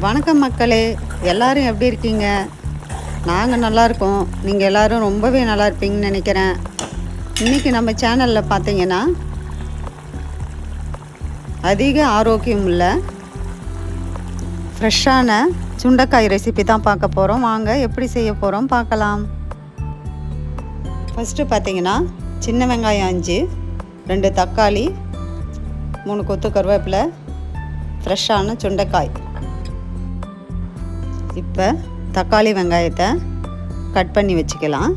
வணக்கம் மக்களே எல்லாரும் எப்படி இருக்கீங்க? நாங்கள் நல்லா இருக்கோம். நீங்கள் எல்லாரும் ரொம்பவே நல்லா இருப்பீங்கன்னு நினைக்கிறேன். இன்றைக்கி நம்ம சேனலில் பார்த்தீங்கன்னா அதிக ஆரோக்கியம் உள்ள ஃப்ரெஷ்ஷான சுண்டைக்காய் ரெசிபி தான் பார்க்க போகிறோம் வாங்க எப்படி செய்ய போகிறோம் பார்க்கலாம். ஃபஸ்ட்டு பார்த்தீங்கன்னா சின்ன வெங்காயம் அஞ்சு ரெண்டு தக்காளி மூணு கொத்து கருவேப்பிலை ஃப்ரெஷ்ஷான சுண்டைக்காய். இப்போ தக்காளி வெங்காயத்தை கட் பண்ணி வச்சுக்கலாம்.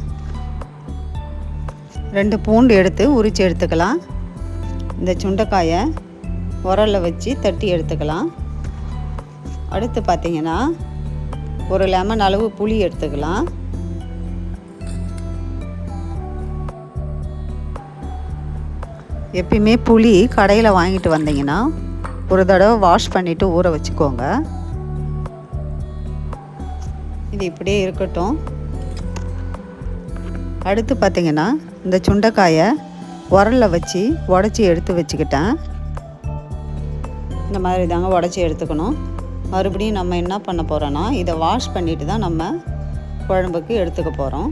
ரெண்டு பூண்டு எடுத்து உரித்து எடுத்துக்கலாம். இந்த சுண்டைக்காயை உரலில் வச்சு தட்டி எடுத்துக்கலாம். அடுத்து பார்த்திங்கன்னா ஒரு லெமன் அளவு புளி எடுத்துக்கலாம். எப்பயுமே புளி கடையில் வாங்கிட்டு வந்தீங்கன்னா ஒரு தடவை வாஷ் பண்ணிவிட்டு ஊற வச்சுக்கோங்க. இது இப்படியே இருக்கட்டும். அடுத்து பார்த்திங்கன்னா இந்த சுண்டைக்காயை உரலில் வச்சு உடச்சி எடுத்து வச்சுக்கிட்டேன். இந்த மாதிரி தாங்க உடச்சி எடுத்துக்கணும். மறுபடியும் நம்ம என்ன பண்ண போகிறோன்னா இதை வாஷ் பண்ணிட்டு தான் நம்ம குழம்புக்கு எடுத்துக்க போகிறோம்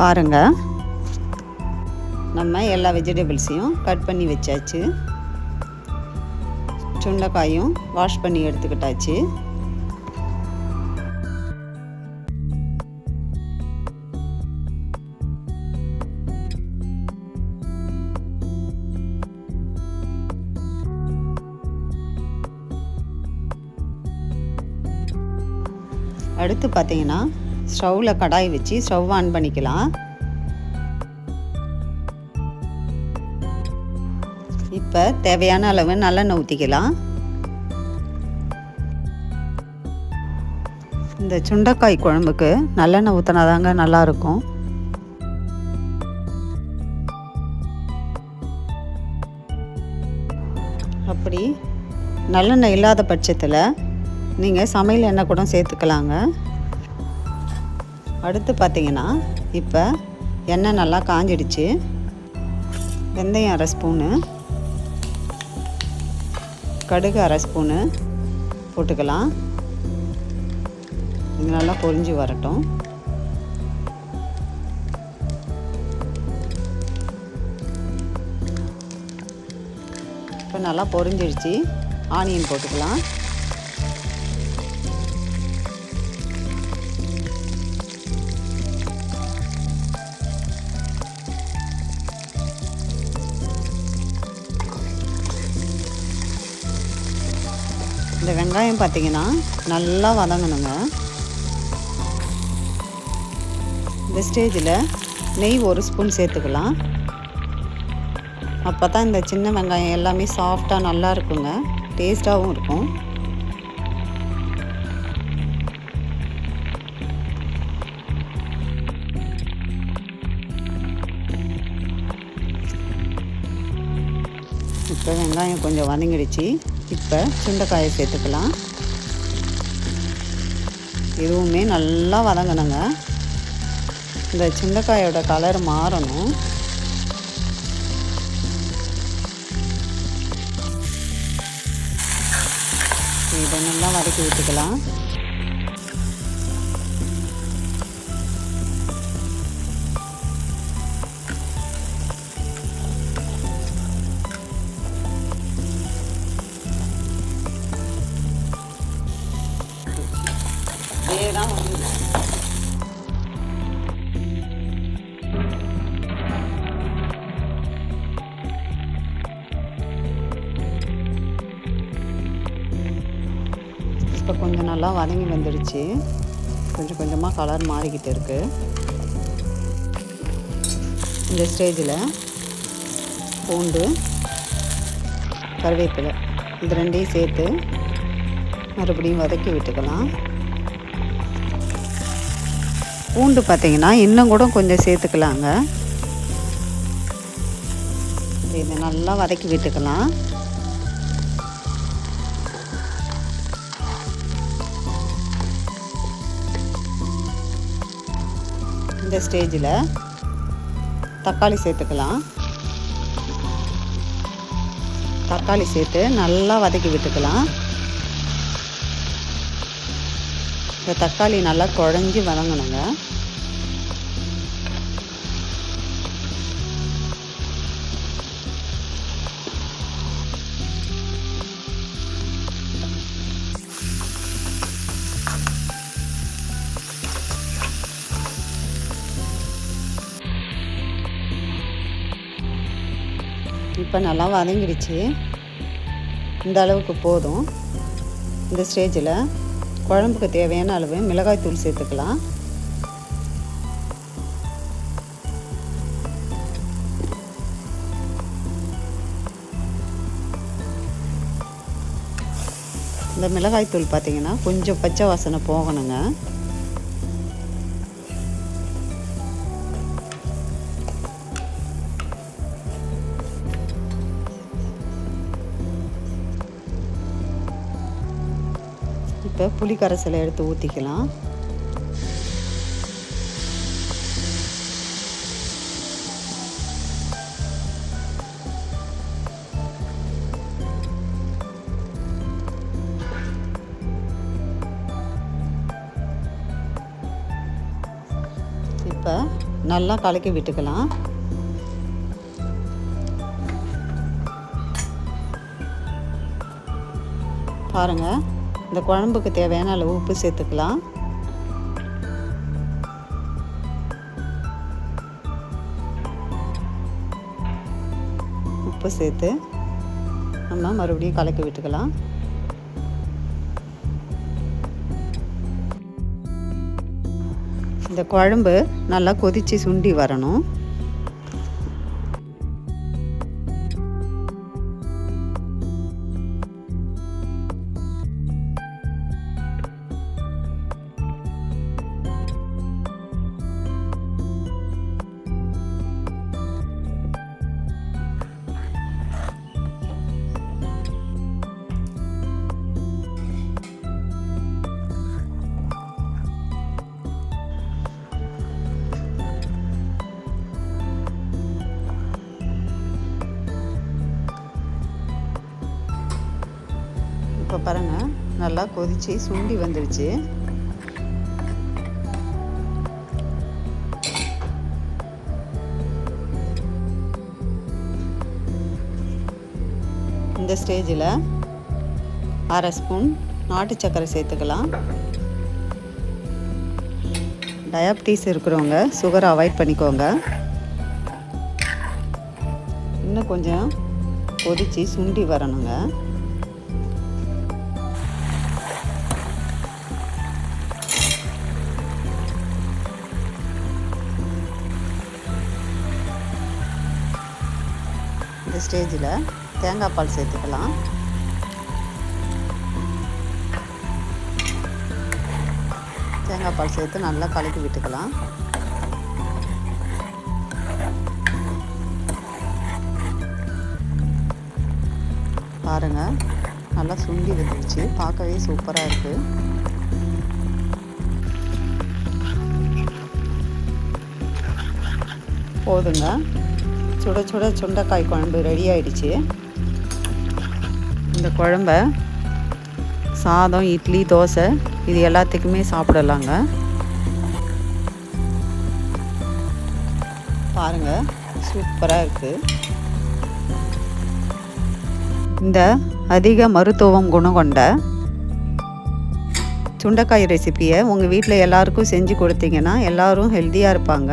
பாருங்கள் நம்ம எல்லா வெஜிடபிள்ஸையும் கட் பண்ணி வச்சாச்சு. சுண்டைக்காயும் வாஷ் பண்ணி எடுத்துக்கிட்டாச்சு. அடுத்து பார்த்தீங்கன்னா ஸ்டவ்வில் கடாய் வச்சு ஸ்டவ் ஆன் பண்ணிக்கலாம். இப்போ தேவையான அளவு நல்லெண்ணெய் ஊற்றிக்கலாம். இந்த சுண்டைக்காய் குழம்புக்கு நல்லெண்ணெய் ஊற்றினாதாங்க நல்லாயிருக்கும். அப்படி நல்லெண்ணெய் இல்லாத பட்சத்தில் நீங்கள் சமையல் எண்ணெய் கூட சேர்த்துக்கலாங்க. அடுத்து பார்த்தீங்கன்னா இப்போ எண்ணெய் நல்லா காஞ்சிடுச்சு. வெந்தயம் அரை ஸ்பூனு. கடுகு அரை ஸ்பூனு போட்டுக்கலாம். இது நல்லா பொரிஞ்சு வரட்டும். இப்போ நல்லா பொரிஞ்சிடுச்சு ஆனியன் போட்டுக்கலாம். வெங்காயம் பார்த்தீங்கன்னா நல்லா வதங்கணுங்க. இந்த ஸ்டேஜில் நெய் ஒரு ஸ்பூன் சேர்த்துக்கலாம். அப்போ தான் இந்த சின்ன வெங்காயம் எல்லாமே சாஃப்டாக நல்லா இருக்குங்க. டேஸ்ட்டாகவும் இருக்கும். இப்போ வெங்காயம் கொஞ்சம் வதங்கிடுச்சு. இப்போ சுண்டைக்காயை சேர்த்துக்கலாம். இதுவுமே நல்லா வதங்கணுங்க. இந்த சுண்டைக்காயோட கலர் மாறணும். இதை நல்லா வதக்கி விட்டுக்கலாம். இப்போ கொஞ்சம் நல்லா வதங்கி வந்துடுச்சு. கொஞ்சம் கொஞ்சமாக கலர் மாறிக்கிட்டு இருக்குது இந்த ஸ்டேஜில் பூண்டு கருவேப்பிலை இது ரெண்டையும் சேர்த்து மறுபடியும் வதக்கி விட்டுக்கலாம். பூண்டு பார்த்திங்கன்னா இன்னும் கூட கொஞ்சம் சேர்த்துக்கலாங்க. இதை நல்லா வதக்கி விட்டுக்கலாம். இந்த ஸ்டேஜில் தக்காளி சேர்த்துக்கலாம். தக்காளி சேர்த்து நல்லா வதக்கி விட்டுக்கலாம். இந்த தக்காளி நல்லா குழஞ்சி வதங்கணுங்க. இப்போ நல்லா வதங்கிடுச்சு. இந்த அளவுக்கு போதும். இந்த ஸ்டேஜில் குழம்புக்கு தேவையான அளவு மிளகாய் தூள் சேர்த்துக்கலாம். இந்த மிளகாய் தூள் பார்த்திங்கன்னா கொஞ்சம் பச்சை வாசனை போகணுங்க. இப்போ புளி கரைசலை எடுத்து ஊற்றிக்கலாம் இப்போ நல்லா கலக்கி விட்டுக்கலாம். பாருங்கள் இந்த குழம்புக்கு தேவையான அளவு உப்பு சேர்த்துக்கலாம். உப்பு சேர்த்து நம்ம மறுபடியும் கலக்கி விட்டுக்கலாம். இந்த குழம்பு நல்லா கொதித்து சுண்டி வரணும். இப்போ பாருங்கள் நல்லா கொதித்து சுண்டி வந்துடுச்சு. இந்த ஸ்டேஜில் அரை ஸ்பூன் நாட்டு சர்க்கரை சேர்த்துக்கலாம். டயாபிட்டிஸ் இருக்கிறவங்க சுகரை அவாய்ட் பண்ணிக்கோங்க. இன்னும் கொஞ்சம் கொதித்து சுண்டி வரணுங்க. இந்த ஸ்டேஜில் தேங்காய் பால் சேர்த்துக்கலாம். தேங்காய் பால் சேர்த்து நல்லா கலக்கி விட்டுக்கலாம். பாருங்கள் நல்லா சுண்டி வந்துருச்சு. பார்க்கவே சூப்பராக இருக்குது போதுங்க. சுட சுட சுண்டைக்காய் குழம்பு ரெடி ஆயிடுச்சு. இந்த குழம்ப சாதம் இட்லி தோசை இது எல்லாத்துக்குமே சாப்பிடலாங்க. பாருங்கள் சூப்பராக இருக்குது இந்த அதிக மருத்துவம் குணம் கொண்ட சுண்டைக்காய் ரெசிப்பியை உங்கள் வீட்டில் எல்லாருக்கும் செஞ்சு கொடுத்தீங்கன்னா எல்லோரும் ஹெல்த்தியாக இருப்பாங்க.